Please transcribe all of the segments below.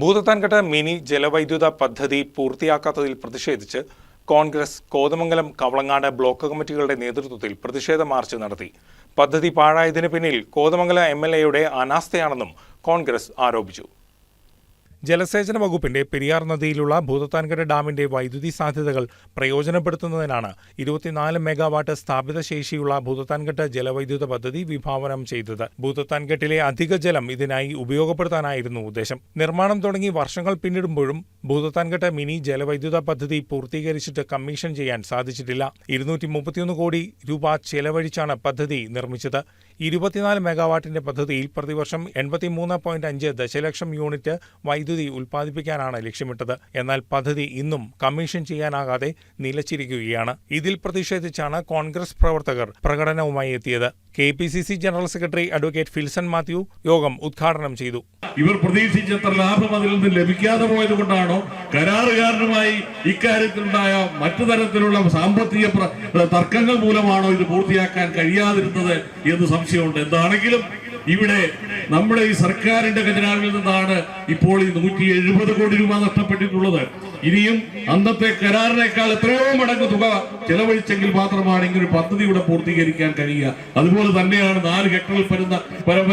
Bhoothathankettu mini ജലവൈദ്യുത പദ്ധതി പൂർത്തിയാക്കാത്തതിൽ പ്രതിഷേധിച്ച് കോൺഗ്രസ് കോതമംഗലം കവളങ്ങാട് ബ്ലോക്ക് കമ്മിറ്റികളുടെ നേതൃത്വത്തിൽ പ്രതിഷേധ മാർച്ച് നടത്തി. പദ്ധതി പാഴായതിനു പിന്നിൽ കോതമംഗലം എം എൽ എയുടെ അനാസ്ഥയാണെന്നും കോൺഗ്രസ് ആരോപിച്ചു. ജലസേചന വകുപ്പിന്റെ പെരിയാർ നദിയിലുള്ള ഭൂതത്താൻകര ഡാമിന്റെ വൈദ്യുതി സാധ്യതകൾ പ്രയോജനപ്പെടുത്തുന്നതിനാണ് ഇരുപത്തിനാല് മെഗാവാട്ട് സ്ഥാപിത ശേഷിയുള്ള ഭൂതത്താൻകെട്ട് ജലവൈദ്യുത പദ്ധതി വിഭാവനം ചെയ്തത്. ഭൂതത്താൻകെട്ടിലെ അധിക ജലം ഇതിനായി ഉപയോഗപ്പെടുത്താനായിരുന്നു ഉദ്ദേശം. നിർമ്മാണം തുടങ്ങി വർഷങ്ങൾ പിന്നിടുമ്പോഴും ഭൂതത്താൻകെട്ട് മിനി ജലവൈദ്യുത പദ്ധതി പൂർത്തീകരിച്ചിട്ട് കമ്മീഷൻ ചെയ്യാൻ സാധിച്ചിട്ടില്ല. ഇരുന്നൂറ്റി കോടി രൂപ ചെലവഴിച്ചാണ് പദ്ധതി നിർമ്മിച്ചത്. ഇരുപത്തിനാല് മെഗാവാട്ടിന്റെ പദ്ധതിയിൽ പ്രതിവർഷം എൺപത്തിമൂന്ന് പോയിന്റ് അഞ്ച് ദശലക്ഷം യൂണിറ്റ് വൈദ്യുതി ഉൽപ്പാദിപ്പിക്കാനാണ് ലക്ഷ്യമിട്ടത്. എന്നാൽ പദ്ധതി ഇന്നും കമ്മീഷൻ ചെയ്യാനാകാതെ നിലച്ചിരിക്കുകയാണ്. ഇതിൽ പ്രതിഷേധിച്ചാണ് കോൺഗ്രസ് പ്രവർത്തകർ പ്രകടനവുമായി എത്തിയത്. K P C C general secretary advocate Filson Mathew യോഗം ഉദ്ഘാടനം ചെയ്തു. ഇവർ പ്രതീക്ഷിച്ചത്ര ലാഭം അതിൽ നിന്ന് ലഭിക്കാതെ പോയത് കൊണ്ടാണോ കരാറുകാരനുമായി ഇക്കാര്യത്തിലുണ്ടായ മറ്റു തരത്തിലുള്ള സാമ്പത്തിക തർക്കങ്ങൾ മൂലമാണോ ഇത് പൂർത്തിയാക്കാൻ കഴിയാതിരുന്നത് എന്ന് സംശയമുണ്ട്. എന്താണെങ്കിലും ഇവിടെ നമ്മുടെ ഈ സർക്കാരിന്റെ ഖജനാവിൽ നിന്നാണ് ഇപ്പോൾ ഈ നൂറ്റി എഴുപത് കോടി രൂപ നഷ്ടപ്പെട്ടിട്ടുള്ളത്. ഇനിയും അന്നത്തെ കരാറിനേക്കാൾ എത്രയോ മടങ്ങ് തുക ചെലവഴിച്ചെങ്കിൽ മാത്രമാണ് ഇങ്ങനെ പദ്ധതിയുടെ പൂർത്തീകരിക്കാൻ കഴിയുക. അതുപോലെ തന്നെയാണ് നാല് ഹെക്ടറിൽ പരുന്ന വര-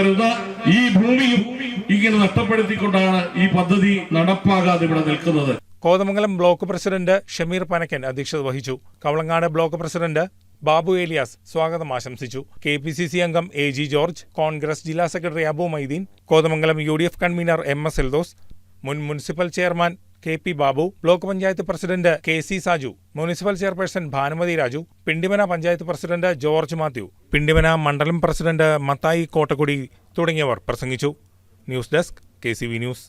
ഈ ഭൂമിയും ഇങ്ങനെ നഷ്ടപ്പെടുത്തിക്കൊണ്ടാണ് ഈ പദ്ധതി നടപ്പാകാതെ ഇവിടെ നിൽക്കുന്നത്. കോതമംഗലം ബ്ലോക്ക് പ്രസിഡന്റ് ഷമീർ പനക്കൻ അധ്യക്ഷത വഹിച്ചു. കവളങ്ങാട് ബ്ലോക്ക് പ്രസിഡന്റ് ബാബു ഏലിയാസ് സ്വാഗതം ആശംസിച്ചു. കെ പി സി സി അംഗം എ ജി ജോർജ് കോൺഗ്രസ് ജില്ലാ secretary Abu Maideen Kothamangalam U D F convener M S Eldhose മുൻ municipal chairman K P Babu block panchayat president K C Saju municipal chairperson Bhanumathi Raju Pindimana panchayat president George Mathew Pindimana മണ്ഡലം president Mathai Kottakkudi തുടങ്ങിയവർ പ്രസംഗിച്ചു. News desk K news.